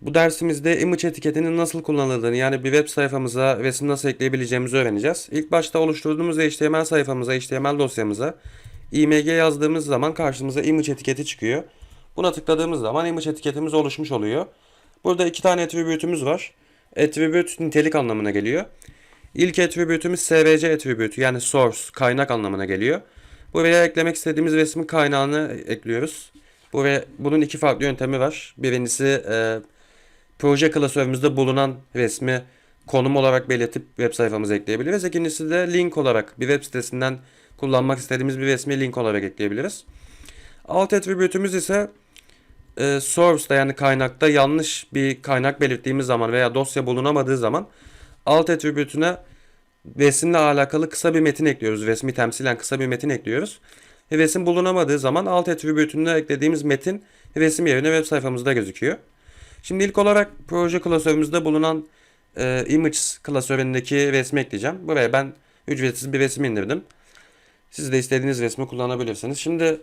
Bu dersimizde image etiketinin nasıl kullanıldığını yani bir web sayfamıza resim nasıl ekleyebileceğimizi öğreneceğiz. İlk başta oluşturduğumuz HTML sayfamıza, HTML dosyamıza img yazdığımız zaman karşımıza image etiketi çıkıyor. Buna tıkladığımız zaman image etiketimiz oluşmuş oluyor. Burada iki tane attribute'ümüz var. Attribute nitelik anlamına geliyor. İlk attribute'ümüz svc attribute'ü yani source, kaynak anlamına geliyor. Buraya eklemek istediğimiz resmin kaynağını ekliyoruz. Buraya, bunun iki farklı yöntemi var. Birincisi e, proje klasörümüzde bulunan resmi konum olarak belirtip web sayfamıza ekleyebiliriz. İkincisi de link olarak bir web sitesinden kullanmak istediğimiz bir resmi link olarak ekleyebiliriz. Alt attribute'ümüz ise e, source'da yani kaynakta yanlış bir kaynak belirttiğimiz zaman veya dosya bulunamadığı zaman alt attribute'üne resimle alakalı kısa bir metin ekliyoruz. Resmi temsilen kısa bir metin ekliyoruz. Resim bulunamadığı zaman alt attribute'üne eklediğimiz metin resim yerine web sayfamızda gözüküyor. Şimdi ilk olarak proje klasörümüzde bulunan e, image klasöründeki resmi ekleyeceğim. Buraya ben ücretsiz bir resim indirdim. Siz de istediğiniz resmi kullanabilirsiniz. Şimdi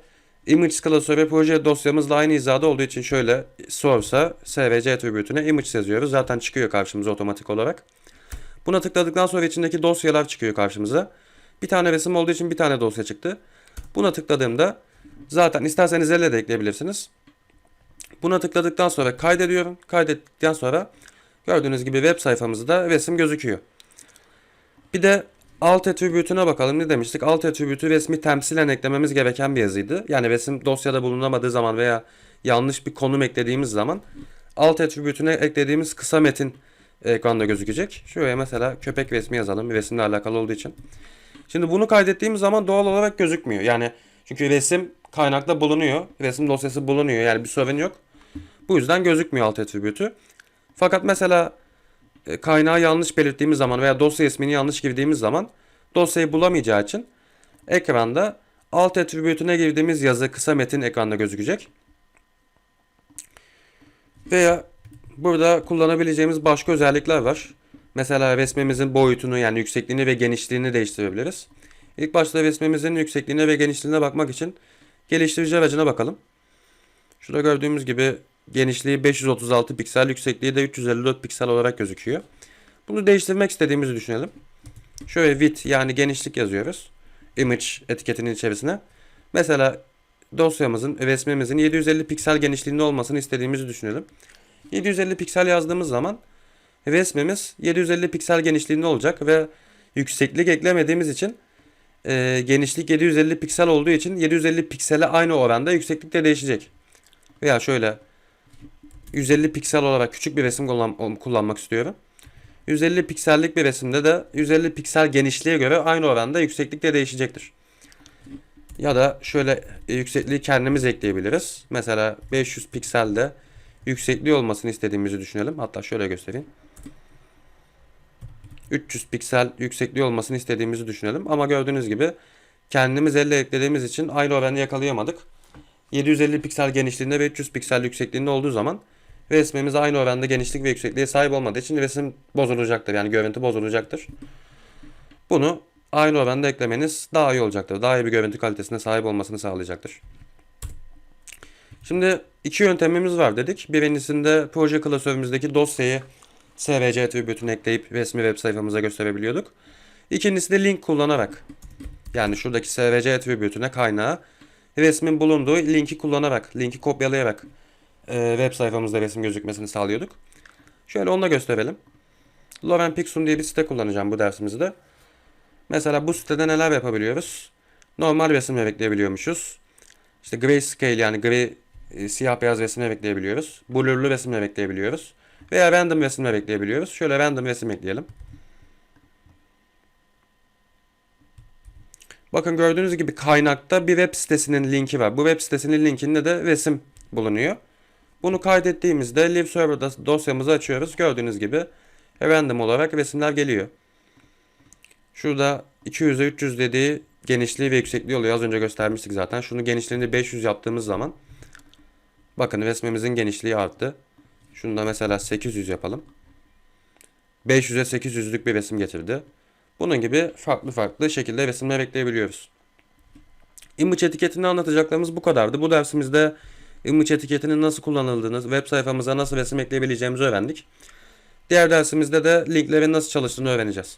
image klasörü proje dosyamızla aynı hizada olduğu için şöyle source'a svc attribute'üne image yazıyoruz. Zaten çıkıyor karşımıza otomatik olarak. Buna tıkladıktan sonra içindeki dosyalar çıkıyor karşımıza. Bir tane resim olduğu için bir tane dosya çıktı. Buna tıkladığımda zaten isterseniz elle de ekleyebilirsiniz. Buna tıkladıktan sonra kaydediyorum. Kaydettikten sonra gördüğünüz gibi web sayfamızda resim gözüküyor. Bir de alt attribute'una bakalım. Ne demiştik? Alt attribute'ü resmi temsilen eklememiz gereken bir yazıydı. Yani resim dosyada bulunamadığı zaman veya yanlış bir konum eklediğimiz zaman alt attribute'üne eklediğimiz kısa metin ekranda gözükecek. Şuraya mesela köpek resmi yazalım. Bir resimle alakalı olduğu için. Şimdi bunu kaydettiğimiz zaman doğal olarak gözükmüyor. Yani çünkü resim kaynakta bulunuyor. Resim dosyası bulunuyor. Yani bir sorun yok. Bu yüzden gözükmüyor alt attribute'ü. Fakat mesela e, kaynağı yanlış belirttiğimiz zaman veya dosya ismini yanlış girdiğimiz zaman dosyayı bulamayacağı için ekranda alt attribute'üne girdiğimiz yazı kısa metin ekranda gözükecek. Veya burada kullanabileceğimiz başka özellikler var. Mesela resmimizin boyutunu yani yüksekliğini ve genişliğini değiştirebiliriz. İlk başta resmimizin yüksekliğine ve genişliğine bakmak için geliştirici aracına bakalım. Şurada gördüğümüz gibi genişliği 536 piksel, yüksekliği de 354 piksel olarak gözüküyor. Bunu değiştirmek istediğimizi düşünelim. Şöyle width yani genişlik yazıyoruz. Image etiketinin içerisine. Mesela dosyamızın, resmimizin 750 piksel genişliğinde olmasını istediğimizi düşünelim. 750 piksel yazdığımız zaman resmimiz 750 piksel genişliğinde olacak ve yükseklik eklemediğimiz için e, genişlik 750 piksel olduğu için 750 piksele aynı oranda yükseklik de değişecek. Veya şöyle 150 piksel olarak küçük bir resim kullan kullanmak istiyorum. 150 piksellik bir resimde de 150 piksel genişliğe göre aynı oranda yükseklik de değişecektir. Ya da şöyle e, yüksekliği kendimiz ekleyebiliriz. Mesela 500 pikselde yüksekliği olmasını istediğimizi düşünelim. Hatta şöyle göstereyim. 300 piksel yüksekliği olmasını istediğimizi düşünelim. Ama gördüğünüz gibi kendimiz elle eklediğimiz için aynı oranı yakalayamadık. 750 piksel genişliğinde ve 300 piksel yüksekliğinde olduğu zaman resmimiz aynı oranda genişlik ve yüksekliğe sahip olmadığı için resim bozulacaktır. Yani görüntü bozulacaktır. Bunu aynı oranda eklemeniz daha iyi olacaktır. Daha iyi bir görüntü kalitesine sahip olmasını sağlayacaktır. Şimdi iki yöntemimiz var dedik. Birincisinde proje klasörümüzdeki dosyayı SVC attribute'unu ekleyip resmi web sayfamıza gösterebiliyorduk. İkincisi de link kullanarak yani şuradaki SVC attribute'üne kaynağı resmin bulunduğu linki kullanarak, linki kopyalayarak e, web sayfamızda resim gözükmesini sağlıyorduk. Şöyle onu da gösterelim. Loren Pixum diye bir site kullanacağım bu dersimizde. Mesela bu sitede neler yapabiliyoruz? Normal resimler ekleyebiliyormuşuz. İşte grayscale yani gri e, siyah beyaz resimler ekleyebiliyoruz. Blurlu resimler ekleyebiliyoruz. Veya random resimler ekleyebiliyoruz. Şöyle random resim ekleyelim. Bakın gördüğünüz gibi kaynakta bir web sitesinin linki var. Bu web sitesinin linkinde de resim bulunuyor. Bunu kaydettiğimizde live server dosyamızı açıyoruz. Gördüğünüz gibi random olarak resimler geliyor. Şurada 200'e 300 dediği genişliği ve yüksekliği oluyor. Az önce göstermiştik zaten. Şunu genişliğini 500 yaptığımız zaman bakın resmimizin genişliği arttı. Şunu da mesela 800 yapalım. 500'e 800'lük bir resim getirdi. Bunun gibi farklı farklı şekilde resimler ekleyebiliyoruz. Image etiketini anlatacaklarımız bu kadardı. Bu dersimizde image etiketinin nasıl kullanıldığını, web sayfamıza nasıl resim ekleyebileceğimizi öğrendik. Diğer dersimizde de linklerin nasıl çalıştığını öğreneceğiz.